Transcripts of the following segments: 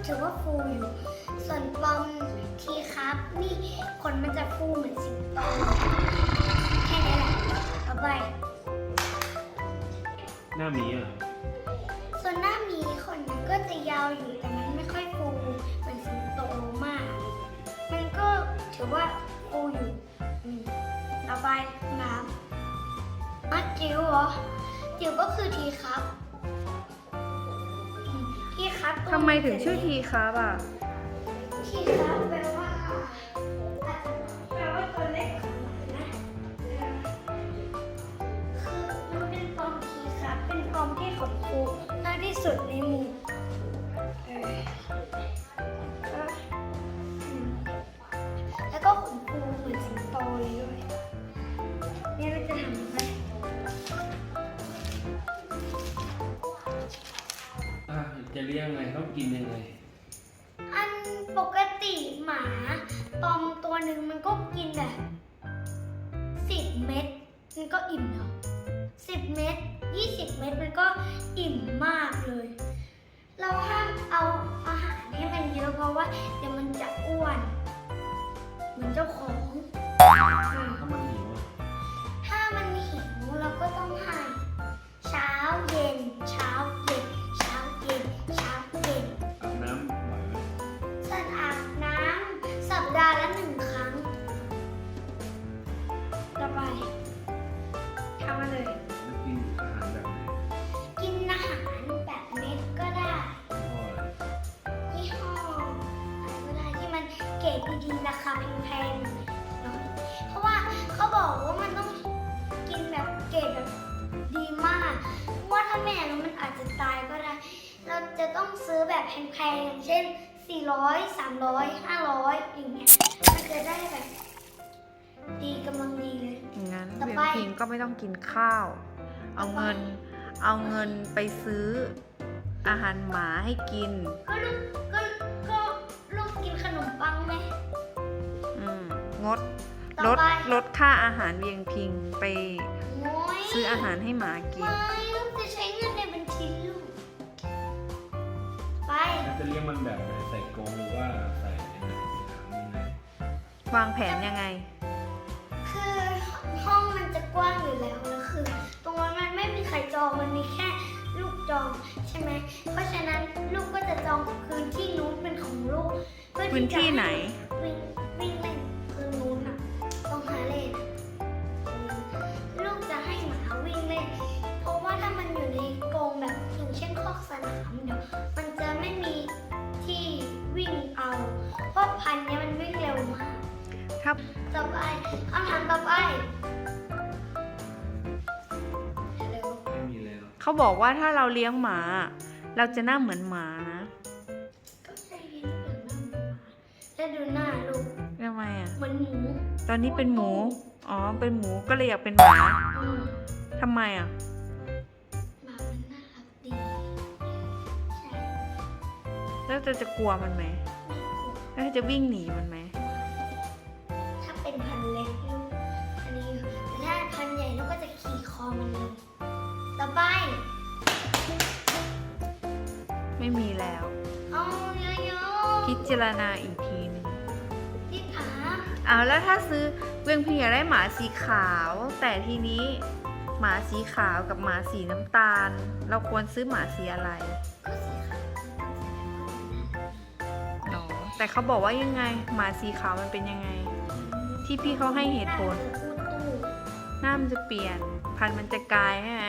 ก็ถือว่าฟูอยู่ ส่วนปอมทีครับ นี่ขนมันจะฟูเหมือนสิงโตแค่นี้แหละเอาไป หน้าหมีอะ ส่วนหน้าหมีขนมันก็จะยาวอยู่แต่มันไม่ค่อยฟูเหมือนสิงโตมาก มันก็ถือว่าฟูอยู่อืมต่อไปน้ำอะจิ๋วเหรอจิ๋วก็คือทีครับอืมที ครับตัวทำไมถึงชื่อทีครับอะทีครับแปลว่าอาจจะแปลว่าตัวเล็กของมันนะเออคือมันเป็นปอมทีครับ เป็นปอมที่ขนฟูมากที่สุดในหมู่ะจะเลี้ยงไงต้องกินยังไง อันปกติหมาปอมตัวหนึ่งมันก็กินแบบสิบเม็ดมันก็อิ่มแล้วสิบเม็ดยี่สิบเม็ดมันก็อิ่มมากเลย เราห้ามเอาอาหารให้มันเยอะเพราะว่าเดี๋ยวมันจะอ้วนเหมือนเจ้าของอืมถ้ามันหิวอะถ้ามันหิวเราก็ต้องให้ เช้าเย็นเช้า เกรดดีๆราคาแพงๆหน่อยเพราะว่าเขาบอกว่ามันต้องกินแบบเกรดแบบดีมาก เพราะว่าถ้าไม่อย่างนั้นมันอาจจะตายก็ได้ เราจะต้องซื้อแบบแพงๆอย่างเช่น 400 300 500 อย่างเงี้ยมันจะได้แบบ ดีกำลังดีเลย งั้นต่อเบียไปงพิงก็ไม่ต้องกินข้าว เอาเงิน เอาเงินไปซื้ออาหารหมาให้กิน ก็ลูกก็ก็ ไหม อืมงดต่ลอดไป ลดค่าอาหารเบียงพิงไปโอ้ยซื้ออาหารให้หมากิน ไม่ลูกจะใช้เงินในบัญชีลูก ไปแล้วจะเลี้ยงมันแบบไหนใส่กรงหรือว่าใส่ยังไงถามยังไงวางแผนยังไง คือห้องมันจะกว้างอยู่แล้วแล้วคือ ตรงนั้นมันไม่มีใครจองมันมีแค่ลูก จองใช่ไหม เพราะฉะนั้นลูกก็จะจองพื้นที่นู้นเป็นของลูกเพื่อพื้นที่ไหน วิ่งวิ่งเล่น เลยหรอกเขาบอกว่าถ้าเราเลี้ยงหมา เราจะหน้าเหมือนหมานะก็ใจเย็นเกินนะแล้วดูหน้าลูกทำไมอะ เหมือนหมูตอนนี้เป็นหมู อ๋อ เป็นหมูก็เลยอยากเป็นหมาอืมทำไมอะ หมามันน่ารักดีใช่แล้วเราจะกลัวมันไหมน่ากลัวแล้วจะวิ่งหนีมันไหม ถ้าเป็นพันธุ์เล็กลูกอันนี้แต่ถ้าพันธุ์ใหญ่ลูกก็จะขี่คอมันเลยต่อ ไปไม่มีแล้ว เอาเยอะๆพิจารณาอีกทีหนึงพี่ขาเอาแล้วถ้าซื้อเวียงพิงอยากได้หมาสีขาว แต่ทีนี้หมาสีขาวกับหมาสีน้ำตาล เราควรซื้อหมาสีอะไรก็สีขาวมันต้องสีขาวมันน่ารักอ๋อแต่เขาบอกว่ายังไง หมาสีขาวมันเป็นยังไง ที่พี่เขาให้เหตุผลหน้ามันจะอู้ตู้หน้ามันจะเปลี่ยน พันธุ์มันจะกลายใช่ไหม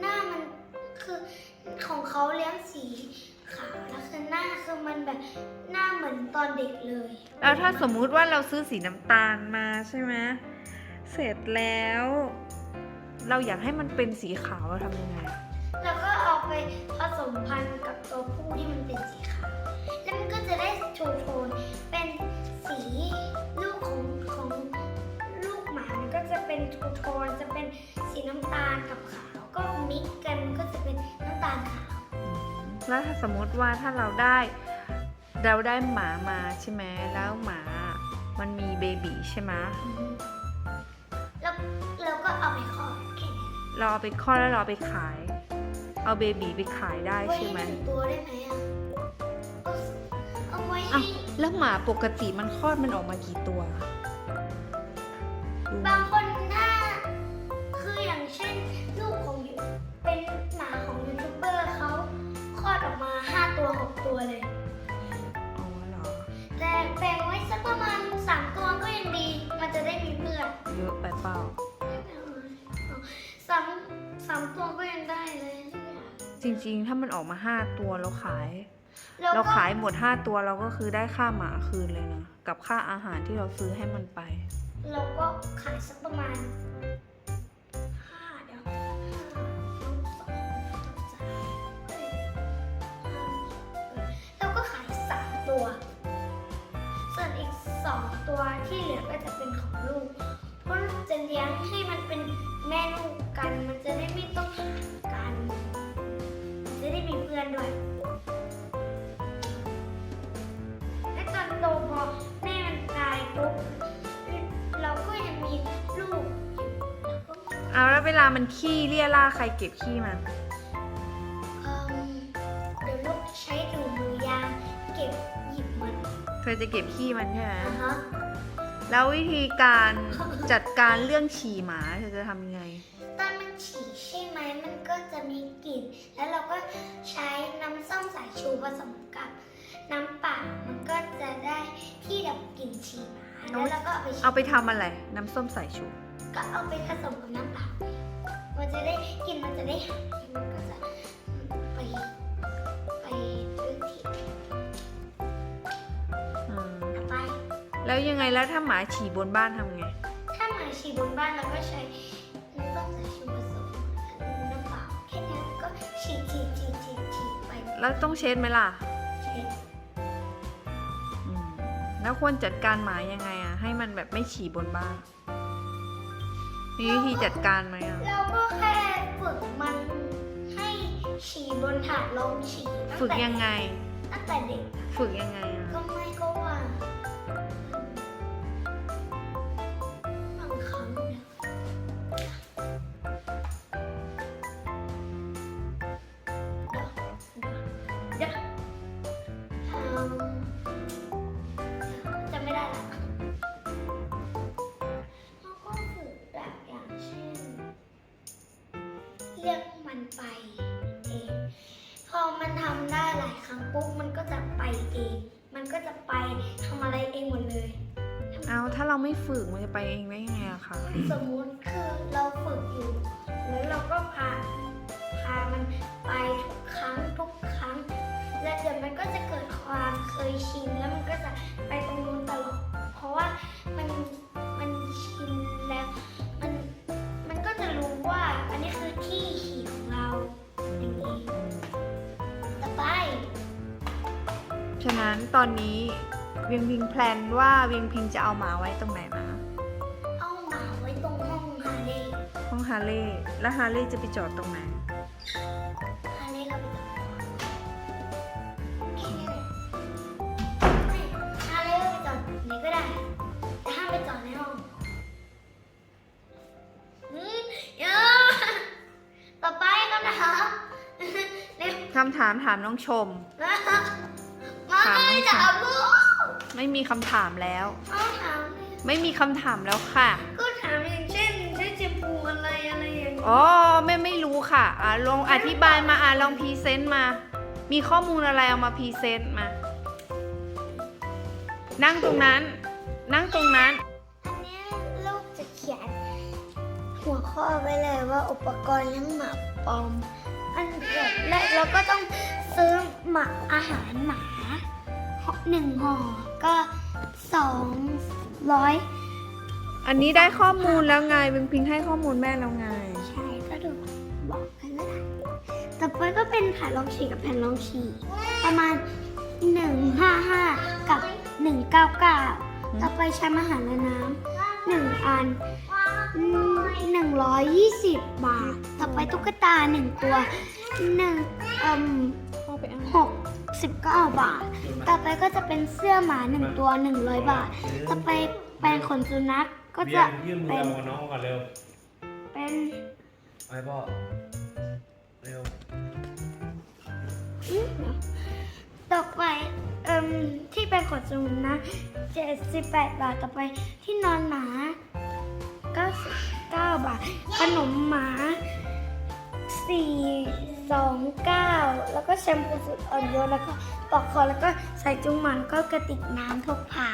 หน้ามันคือของเขาเลี้ยงสีขาวแล้วคือหน้าคือมันแบบหน้าเหมือนตอนเด็กเลยแล้วถ้าสมมุติว่าเราซื้อสีน้ำตาลมาใช่ไหมเสร็จแล้ว เราอยากให้มันเป็นสีขาวเราทำยังไงแล้วก็เอาไปผสมพันธุ์กับตัวผู้ที่มันเป็นสีขาวแล้ว แล้วถ้าสมมติว่าถ้าเราได้เราได้หมามาใช่ไหมแล้วหมามันมีเบบีใช่ไหมแล้วเราก็เอาไปคลอดแค่นี้เราเอาไปคลอดแล้วเราเอาไปขาย เอาเบบีไปขายได้ไว้ใช่ไหมหนึ่งตัวได้ไหมอะเอาเอาไว้อ้าให้วแล้วหมาปกติมันคลอดมันออกมากี่ตัว สามตัวก็ยังได้เลยจริงๆ ถ้ามันออกมาห้าตัวเราขาย แล้วเราก็ขายหมดห้าตัวเราก็คือได้ค่าหมาคืนเลยนะกับค่าอาหารที่เราซื้อให้มันไป เราก็ขายสักประมาณห้าเดี๋ยวห้าสองสามเราก็ขายสามตัว ส่วนอีกสองตัวที่เหลือก็จะเป็นของลูกเพราะจะเลี้ยงให้มันเป็น แม่ลูกกันมันจะได้ไม่ต้องหากันมัน จะได้มีเพื่อนด้วย และตอนโตพอแม่มันตายปุ๊บเราก็ยังมีลูกอยู่แล้วก็เอาแล้วเวลามันขี้เลี่ยล่าใครเก็บขี้มัน เอิ่มเดี๋ยวลูกใช้ถุงมือยางเก็บหยิบมันเธอจะเก็บขี้มันใช่ไหม นะฮะ แล้ววิธีการจัดการเรื่องฉี่หมาเธอจะทำยังไง ตอนมันฉี่ใช่ไหมมันก็จะมีกลิ่น แล้วเราก็ใช้น้ำส้มสายชูผสมกับน้ำเปล่ามันก็จะได้ที่ดับกลิ่นฉี่หมาแล้วเราก็เอาไปฉี่เอาไปทำอะไร น้ำส้มสายชู ก็เอาไปผสมกับน้ำเปล่ามันจะได้กลินมันจะได้หายมันก็จะ แล้วยังไงแล้วถ้าหมาฉี่บนบ้านทำไง ถ้าหมาฉี่บนบ้านเราก็ใช้น้ำส้มสายชูผสมน้ำเปล่าแค่นี้แล้วก็ฉีดฉีดฉีดฉีดฉีดไปแล้วต้องเช็ดไหมล่ะเช็ดอืมแล้วควรจัดการหมายังไงอะให้มันแบบไม่ฉี่บนบ้าน มีวิธีจัดการไหมอะเราก็แค่ฝึกมันให้ฉี่บนถาดรองฉี่ตั้ฝึกแต่ยังไง ตั้งแต่เด็ก ฝึกยังไงอะก็ไม่ก็ว่า เรียกมันไปเอง พอมันทำได้หลายครั้งปุ๊บมันก็จะไปเอง มันก็จะไปทำอะไรเองหมดเลย เอาถ้าเราไม่ฝึกมันจะไปเองได้ยังไงอะคะสมมุติคือเราฝึกอยู่ แล้วเราก็พาพามันไปทุกครั้งทุกครั้ง และเดี๋ยวมันก็จะเกิดความเคยชินแล้วมันก็จะ ตอนนี้เวียงพิงแพลนว่าเวียงพิงจะเอาหมาไว้ตรงไหนนะเอาหมาไว้ตรงห้องฮาเล่ห้องฮาเล่แล้วฮาเล่จะไปจอดตรงไหนฮาเล่เราไปต่อแค่นี้แหละไม่ฮาเล่เราไปจอดไหนก็ได้แต่ห้ามไปจอดในห้องอืมเยอะต่อไปก็นะคะเร็วคำถามถามน้องชม มาไม่ถามลูกไม่มีคำถามแล้วเอาถามเลยไม่มีคำถามแล้วค่ะ ก็ถามอย่างเช่นใช้แชมพูอะไรอะไรอย่างนี้อ๋อไม่ไม่รู้ค่ะอะลองอธิบายมาอะลองพรีเซนต์มา มีข้อมูลอะไรเอามาพรีเซนต์มา นั่งตรงนั้น นั่งตรงนั้น อันเนี้ยลูกจะเขียน หัวข้อไว้เลยว่าอุปกรณ์เลี้ยงหมาปลอม อันดับแรกเราก็ต้องซื้อหมาอาหารหมา หนึ่งห่อก็สองร้อยอันนี้ได้ข้อมูลแล้วไงเวียงพิงให้ข้อมูลแม่แล้วไง ใช่ก็ดูบอกกันก็ได้ต่อไปก็เป็นแผ่นรองฉี่กับแผ่นรองฉี่ประมาณ155กับ199ต่อไปใช้อาหารและน้ำหนึ่งอันหนึ่งร้อยยี่สิบบาท ต่อไปตุ๊กตาหนึ่งตัวหนึ่งเอ่มหก 19 บาท ต่อไปก็จะเป็นเสื้อหมาหนึ่งตัว 100 บาท ต่อไปแปรงขนสุนัขก็จะเป็นเอาน้องก่อนเร็วเป็นไอ้พ่ต่อไปเอ่มที่แปรงขนสุนัขสิบแปดบาท ต่อไปที่นอนหมาก็เก้าบาท ขนมหมา 429 แล้วก็แชมพูสุดอ่อนโยนแล้วก็ปลอกคอแล้วก็ใส่จุงหมันแล้วก็กระติกน้ำพกพา